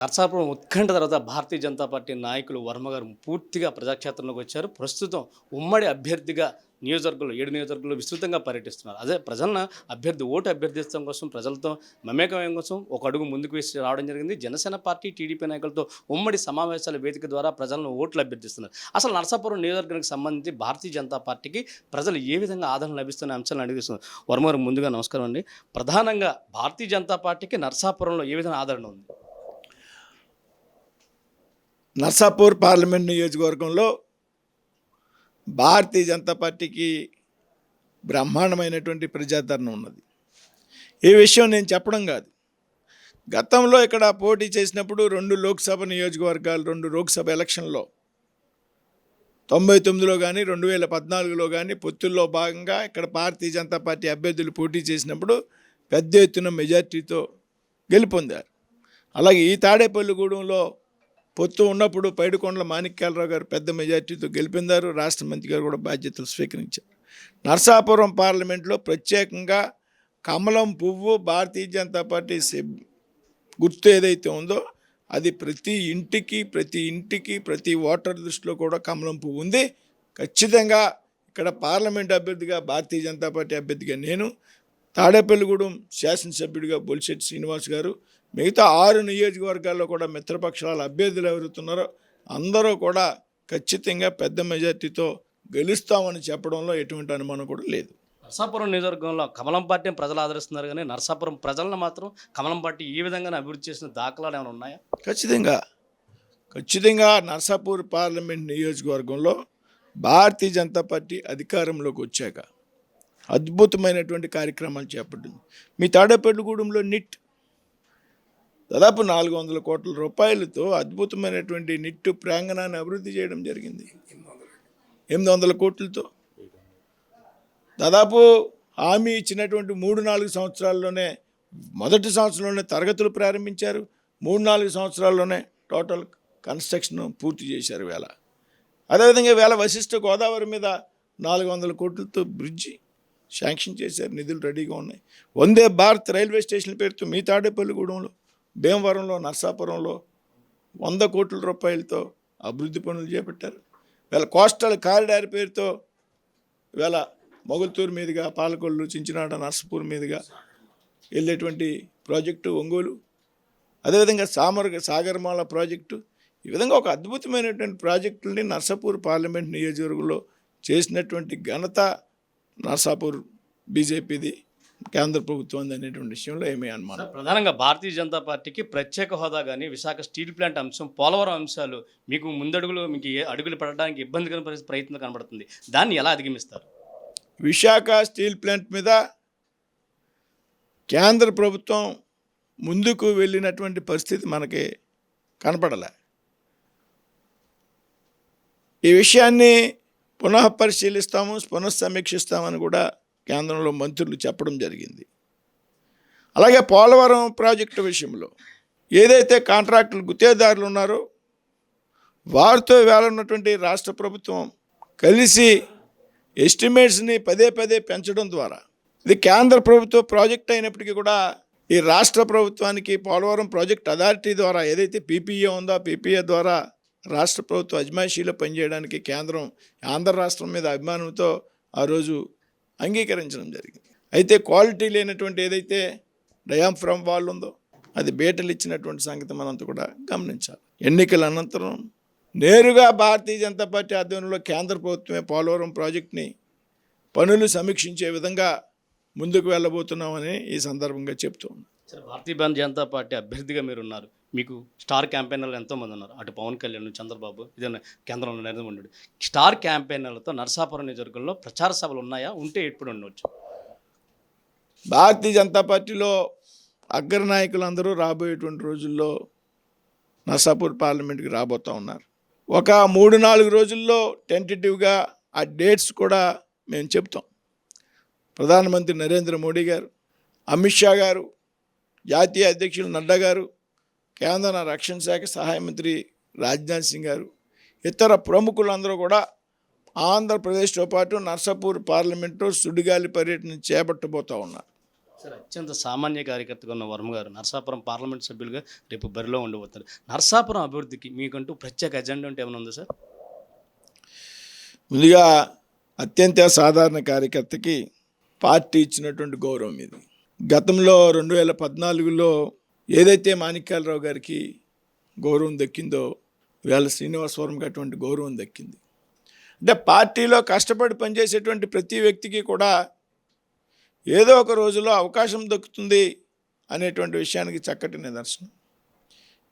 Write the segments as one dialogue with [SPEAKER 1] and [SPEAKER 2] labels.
[SPEAKER 1] నర్సాపురం ఉత్కంఠ తర్వాత భారతీయ జనతా పార్టీ నాయకులు వర్మ గారు పూర్తిగా ప్రజాక్షేత్రంలోకి వచ్చారు. ప్రస్తుతం ఉమ్మడి అభ్యర్థిగా నియోజకవర్గంలో ఏడు నియోజకవర్గంలో విస్తృతంగా పర్యటిస్తున్నారు. అదే ప్రజలను అభ్యర్థి ఓటు అభ్యర్థించడం కోసం ప్రజలతో మమేకమయం కోసం ఒక అడుగు ముందుకు వేసి రావడం జరిగింది. జనసేన పార్టీ టీడీపీ నాయకులతో ఉమ్మడి సమావేశాల వేదిక ద్వారా ప్రజలను ఓట్లు అభ్యర్థిస్తున్నారు. అసలు నర్సాపురం నియోజకవర్గానికి సంబంధించి భారతీయ జనతా పార్టీకి ప్రజలు ఏ విధంగా ఆదరణ లభిస్తున్న అంశాలను అడిగిస్తున్నారు. వర్మ గారు ముందుగా నమస్కారం అండి. ప్రధానంగా భారతీయ జనతా పార్టీకి నర్సాపురంలో ఏ విధంగా ఆదరణ ఉంది?
[SPEAKER 2] నర్సాపూర్ పార్లమెంట్ నియోజకవర్గంలో భారతీయ జనతా పార్టీకి బ్రహ్మాండమైనటువంటి ప్రజాదరణ ఉన్నది. ఈ విషయం నేను చెప్పడం కాదు. గతంలో ఇక్కడ పోటీ చేసినప్పుడు రెండు లోక్సభ నియోజకవర్గాలు రెండు లోక్సభ ఎలక్షన్లో తొంభై తొమ్మిదిలో కానీ రెండు వేల పద్నాలుగులో కానీ పొత్తుల్లో భాగంగా ఇక్కడ భారతీయ జనతా పార్టీ అభ్యర్థులు పోటీ చేసినప్పుడు పెద్ద ఎత్తున మెజార్టీతో గెలుపొందారు. అలాగే ఈ తాడేపల్లిగూడెంలో పొత్తు ఉన్నప్పుడు పైడికొండల మాణిక్యాలరావు గారు పెద్ద మెజార్టీతో గెలిపిందారు. రాష్ట్ర మంత్రి గారు కూడా బాధ్యతలు స్వీకరించారు. నర్సాపురం పార్లమెంట్లో ప్రత్యేకంగా కమలం పువ్వు భారతీయ జనతా పార్టీ గుర్తు ఏదైతే ఉందో అది ప్రతి ఇంటికి ప్రతి ఇంటికి ప్రతి ఓటర్ దృష్టిలో కూడా కమలం పువ్వు ఉంది. ఖచ్చితంగా ఇక్కడ పార్లమెంట్ అభ్యర్థిగా భారతీయ జనతా పార్టీ అభ్యర్థిగా నేను తాడేపల్లిగూడెం శాసనసభ్యుడిగా బొలిశెట్టి శ్రీనివాస్ గారు మిగతా ఆరు నియోజకవర్గాల్లో కూడా మిత్రపక్షాల అభ్యర్థులు ఎవరుతున్నారో అందరూ కూడా ఖచ్చితంగా పెద్ద మెజార్టీతో గెలుస్తామని చెప్పడంలో ఎటువంటి అనుమానం కూడా లేదు.
[SPEAKER 1] నర్సాపురం నియోజకవర్గంలో కమలం పార్టీని ప్రజలు ఆదరిస్తున్నారు కానీ నర్సాపురం ప్రజలను మాత్రం కమలం పార్టీ ఈ విధంగా అభివృద్ధి చేసిన దాఖలాలు ఏమైనా ఉన్నాయా?
[SPEAKER 2] ఖచ్చితంగా. ఖచ్చితంగా నర్సాపూర్ పార్లమెంట్ నియోజకవర్గంలో భారతీయ జనతా పార్టీ అధికారంలోకి వచ్చాక అద్భుతమైనటువంటి కార్యక్రమాలు చేపట్టింది. మీ తాడేపల్లిగూడెంలో నిట్ దాదాపు నాలుగు వందల కోట్ల రూపాయలతో అద్భుతమైనటువంటి నిట్టు ప్రాంగణాన్ని అభివృద్ధి చేయడం జరిగింది. ఎనిమిది వందల కోట్లతో. దాదాపు హామీ ఇచ్చినటువంటి మూడు నాలుగు సంవత్సరాల్లోనే మొదటి సంవత్సరంలోనే తరగతులు ప్రారంభించారు. మూడు నాలుగు సంవత్సరాల్లోనే టోటల్ కన్స్ట్రక్షన్ పూర్తి చేశారు వేళ. అదేవిధంగా వేళ వశిష్ఠ గోదావరి మీద నాలుగు వందల కోట్లతో బ్రిడ్జి శాంక్షన్ చేశారు నిధులు రెడీగా ఉన్నాయి. వందే భారత్ రైల్వే స్టేషన్ పేరుతో మీ తాడేపల్లిగూడెంలో భీమవరంలో నర్సాపురంలో వంద కోట్ల రూపాయలతో అభివృద్ధి పనులు చేపట్టారు. వీళ్ళ కోస్టల్ కారిడార్ పేరుతో వీళ్ళ మొగల్తూరు మీదుగా పాలకొల్లు చించినాడ నర్సపూర్ మీదుగా వెళ్ళేటువంటి ప్రాజెక్టు ఒంగోలు. అదేవిధంగా సామర సాగర్మాల ప్రాజెక్టు. ఈ విధంగా ఒక అద్భుతమైనటువంటి ప్రాజెక్టుల్ని నర్సాపూర్ పార్లమెంట్ నియోజకవర్గంలో చేసినటువంటి ఘనత నర్సాపూర్ బీజేపీది కేంద్ర ప్రభుత్వం అనేటువంటి విషయంలో ఏమీ అనుమానం.
[SPEAKER 1] ప్రధానంగా భారతీయ జనతా పార్టీకి ప్రత్యేక హోదా కానీ విశాఖ స్టీల్ ప్లాంట్ అంశం పోలవరం అంశాలు మీకు ముందడుగులు మీకు ఏ అడుగులు పడడానికి ఇబ్బందికర ప్రయత్నం కనబడుతుంది. దాన్ని ఎలా అధిగమిస్తారు?
[SPEAKER 2] విశాఖ స్టీల్ ప్లాంట్ మీద కేంద్ర ప్రభుత్వం ముందుకు వెళ్ళినటువంటి పరిస్థితి మనకి కనపడలే. ఈ విషయాన్ని పునః పరిశీలిస్తాము పునఃసమీక్షిస్తామని కూడా కేంద్రంలో మంత్రులు చెప్పడం జరిగింది. అలాగే పోలవరం ప్రాజెక్టు విషయంలో ఏదైతే కాంట్రాక్టులు గుత్తేదారులు ఉన్నారో వారితో వేళ ఉన్నటువంటి రాష్ట్ర ప్రభుత్వం కలిసి ఎస్టిమేట్స్ని పదే పదే పెంచడం ద్వారా ఇది కేంద్ర ప్రభుత్వ ప్రాజెక్ట్ అయినప్పటికీ కూడా ఈ రాష్ట్ర ప్రభుత్వానికి పోలవరం ప్రాజెక్ట్ అథారిటీ ద్వారా ఏదైతే పీపీఏ ఉందో ఆ పీపీఏ ద్వారా రాష్ట్ర ప్రభుత్వ అజమాయిషీలో పనిచేయడానికి కేంద్రం ఆంధ్ర రాష్ట్రం మీద అభిమానంతో ఆ రోజు అంగీకరించడం జరిగింది. అయితే క్వాలిటీ లేనటువంటి ఏదైతే డయామ్ ఫ్రమ్ వాళ్ళు ఉందో అది బేటలు ఇచ్చినటువంటి సంగతి మనంతా కూడా గమనించాలి. ఎన్నికల అనంతరం నేరుగా భారతీయ జనతా పార్టీ ఆధ్వర్యంలో కేంద్ర ప్రభుత్వమే పోలవరం ప్రాజెక్ట్ని పనులు సమీక్షించే విధంగా ముందుకు వెళ్ళబోతున్నామని ఈ సందర్భంగా చెప్తూ ఉన్నాను.
[SPEAKER 1] భారతీయ జనతా పార్టీ అభ్యర్థిగా మీరు ఉన్నారు మీకు స్టార్ క్యాంపెయినర్లు ఎంతోమంది ఉన్నారు. అటు పవన్ కళ్యాణ్ చంద్రబాబు ఇదే కేంద్రంలో నరేంద్ర మోడీ స్టార్ క్యాంపెయినర్లతో నర్సాపురం నియోజకవర్గంలో ప్రచార సభలు ఉన్నాయా? ఉంటే ఎప్పుడు ఉండవచ్చు
[SPEAKER 2] భారతీయ జనతా పార్టీలో అగ్ర నాయకులందరూ రాబోయేటువంటి రోజుల్లో నర్సాపూర్ పార్లమెంట్కి రాబోతూ ఉన్నారు. ఒక మూడు నాలుగు రోజుల్లో టెంటేటివ్గా ఆ డేట్స్ కూడా మేము చెప్తాం. ప్రధానమంత్రి నరేంద్ర మోడీ గారు అమిత్ షా గారు జాతీయ అధ్యక్షులు నడ్డా గారు కేంద్ర రక్షణ శాఖ సహాయ మంత్రి రాజ్నాథ్ సింగ్ గారు ఇతర ప్రముఖులందరూ కూడా ఆంధ్రప్రదేశ్తో పాటు నర్సాపూర్ పార్లమెంటు సుడిగాలి పర్యటన చేపట్టబోతూ ఉన్నారు.
[SPEAKER 1] సరే అత్యంత సామాన్య కార్యకర్తగా ఉన్న వర్మ గారు నర్సాపురం పార్లమెంట్ సభ్యులుగా రేపు బరిలో ఉండబోతారు. నర్సాపురం అభివృద్ధికి మీకంటూ ప్రత్యేక ఎజెండా అంటే ఏమైనా ఉందా సార్?
[SPEAKER 2] ముందుగా అత్యంత సాధారణ కార్యకర్తకి పార్టీ ఇచ్చినటువంటి గౌరవం ఇది. గతంలో రెండు వేల పద్నాలుగులో ఏదైతే మాణిక్యాలరావు గారికి గౌరవం దక్కిందో వేళ శ్రీనివాసవరంకి అటువంటి గౌరవం దక్కింది. అంటే పార్టీలో కష్టపడి పనిచేసేటువంటి ప్రతి వ్యక్తికి కూడా ఏదో ఒక రోజులో అవకాశం దక్కుతుంది అనేటువంటి విషయానికి చక్కటి నిదర్శనం.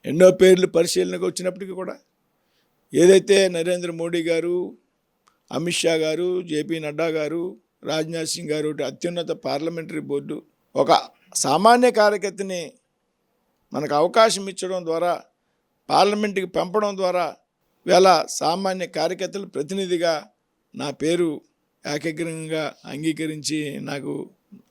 [SPEAKER 2] ఎన్నో పేర్లు పరిశీలనకు వచ్చినప్పటికీ కూడా ఏదైతే నరేంద్ర మోడీ గారు అమిత్ షా గారు జేపీ నడ్డా గారు రాజ్నాథ్ సింగ్ గారు అత్యున్నత పార్లమెంటరీ బోర్డు ఒక సామాన్య కార్యకర్తని మనకు అవకాశం ఇచ్చడం ద్వారా పార్లమెంట్కి పంపడం ద్వారా వేళ సామాన్య కార్యకర్తల ప్రతినిధిగా నా పేరు ఏకగ్రంగా అంగీకరించి నాకు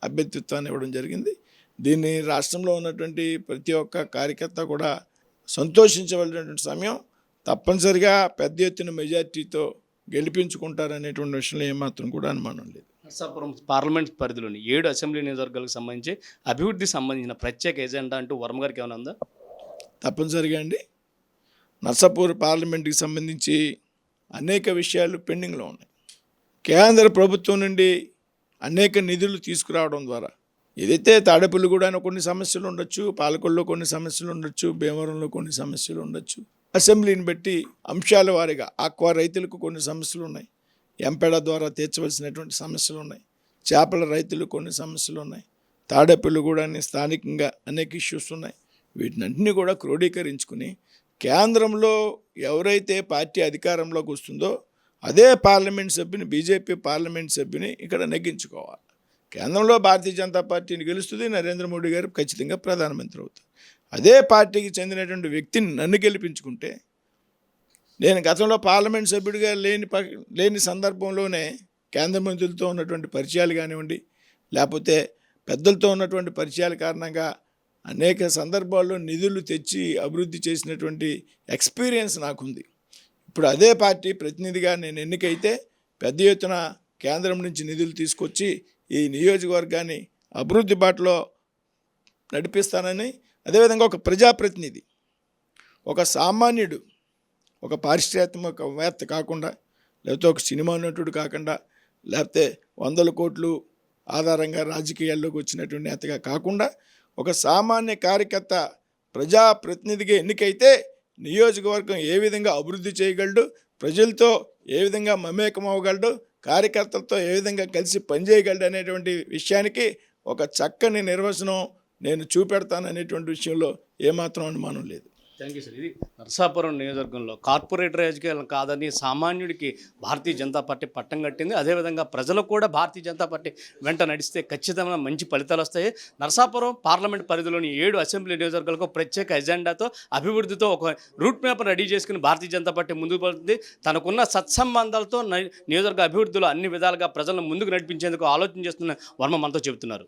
[SPEAKER 2] అభ్యర్థిత్వాన్ని ఇవ్వడం జరిగింది. దీన్ని రాష్ట్రంలో ఉన్నటువంటి ప్రతి ఒక్క కార్యకర్త కూడా సంతోషించవలసినటువంటి సమయం. తప్పనిసరిగా పెద్ద ఎత్తున మెజార్టీతో గెలిపించుకుంటారనేటువంటి విషయంలో ఏమాత్రం కూడా అనుమానం లేదు.
[SPEAKER 1] నర్సాపురం పార్లమెంట్ పరిధిలోని ఏడు అసెంబ్లీ నియోజకవర్గాలకు సంబంధించి అభివృద్ధికి సంబంధించిన ప్రత్యేక ఎజెండా అంటూ వర్మ గారికి ఏమైనా ఉందా?
[SPEAKER 2] తప్పనిసరిగా అండి. నర్సాపూర్ పార్లమెంట్కి సంబంధించి అనేక విషయాలు పెండింగ్లో ఉన్నాయి. కేంద్ర ప్రభుత్వం నుండి అనేక నిధులు తీసుకురావడం ద్వారా ఏదైతే తాడేపల్లిగూడలో కొన్ని సమస్యలు ఉండొచ్చు పాలకొల్లో కొన్ని సమస్యలు ఉండొచ్చు భీమవరంలో కొన్ని సమస్యలు ఉండొచ్చు. అసెంబ్లీని బట్టి అంశాల వారీగా ఆక్వా రైతులకు కొన్ని సమస్యలు ఉన్నాయి. ఎంపెడ ద్వారా తీర్చవలసినటువంటి సమస్యలు ఉన్నాయి. చేపల రైతులు కొన్ని సమస్యలు ఉన్నాయి. తాడేపల్లిగూడని స్థానికంగా అనేక ఇష్యూస్ ఉన్నాయి. వీటినన్నింటినీ కూడా క్రోడీకరించుకుని కేంద్రంలో ఎవరైతే పార్టీ అధికారంలోకి వస్తుందో అదే పార్లమెంట్ సభ్యుని బీజేపీ పార్లమెంట్ సభ్యుని ఇక్కడ నెగ్గించుకోవాలి. కేంద్రంలో భారతీయ జనతా పార్టీని గెలుస్తుంది నరేంద్ర మోడీ గారు ఖచ్చితంగా ప్రధానమంత్రి అవుతారు. అదే పార్టీకి చెందినటువంటి వ్యక్తిని నన్ను గెలిపించుకుంటే నేను గతంలో పార్లమెంట్ సభ్యుడిగా లేని ప- లేని సందర్భంలోనే కేంద్ర మంత్రులతో ఉన్నటువంటి పరిచయాలు కానివ్వండి లేకపోతే పెద్దలతో ఉన్నటువంటి పరిచయాల కారణంగా అనేక సందర్భాల్లో నిధులు తెచ్చి అభివృద్ధి చేసినటువంటి ఎక్స్పీరియన్స్ నాకుంది. ఇప్పుడు అదే పార్టీ ప్రతినిధిగా నేను ఎన్నికైతే పెద్ద ఎత్తున కేంద్రం నుంచి నిధులు తీసుకొచ్చి ఈ నియోజకవర్గాన్ని అభివృద్ధి బాటలో నడిపిస్తానని అదేవిధంగా ఒక ప్రజాప్రతినిధి ఒక సామాన్యుడు ఒక పారిశ్రామికవేత్త కాకుండా లేకపోతే ఒక సినిమా నటుడు కాకుండా లేకపోతే వందల కోట్లు ఆధారంగా రాజకీయాల్లోకి వచ్చినటువంటి నేతగా కాకుండా ఒక సామాన్య కార్యకర్త ప్రజాప్రతినిధిగా ఎన్నికైతే నియోజకవర్గం ఏ విధంగా అభివృద్ధి చేయగలడు ప్రజలతో ఏ విధంగా మమేకం అవ్వగలడు కార్యకర్తలతో ఏ విధంగా కలిసి పనిచేయగలడు అనేటువంటి విషయానికి ఒక చక్కని నిర్వచనం నేను చూపెడతాననేటువంటి విషయంలో ఏమాత్రం అనుమానం లేదు.
[SPEAKER 1] Thank you sir. ఇది నర్సాపురం నియోజకవర్గంలో కార్పొరేట్ రాజకీయాలు కాదని సామాన్యుడికి భారతీయ జనతా పార్టీ పట్టం కట్టింది. అదేవిధంగా ప్రజలు కూడా భారతీయ జనతా పార్టీ వెంట నడిస్తే ఖచ్చితంగా మంచి ఫలితాలు వస్తాయి. నర్సాపురం పార్లమెంట్ పరిధిలోని ఏడు అసెంబ్లీ నియోజకవర్గాలకు ప్రత్యేక ఎజెండాతో అభివృద్ధితో ఒక రూట్ మ్యాప్ రెడీ చేసుకుని భారతీయ జనతా పార్టీ ముందుకు పడుతుంది తనకున్న సత్సంబంధాలతో నియోజకవర్గ అభివృద్ధిలో అన్ని విధాలుగా ప్రజలను ముందుకు నడిపించేందుకు ఆలోచన చేస్తున్న వర్మ మనతో చెబుతున్నారు.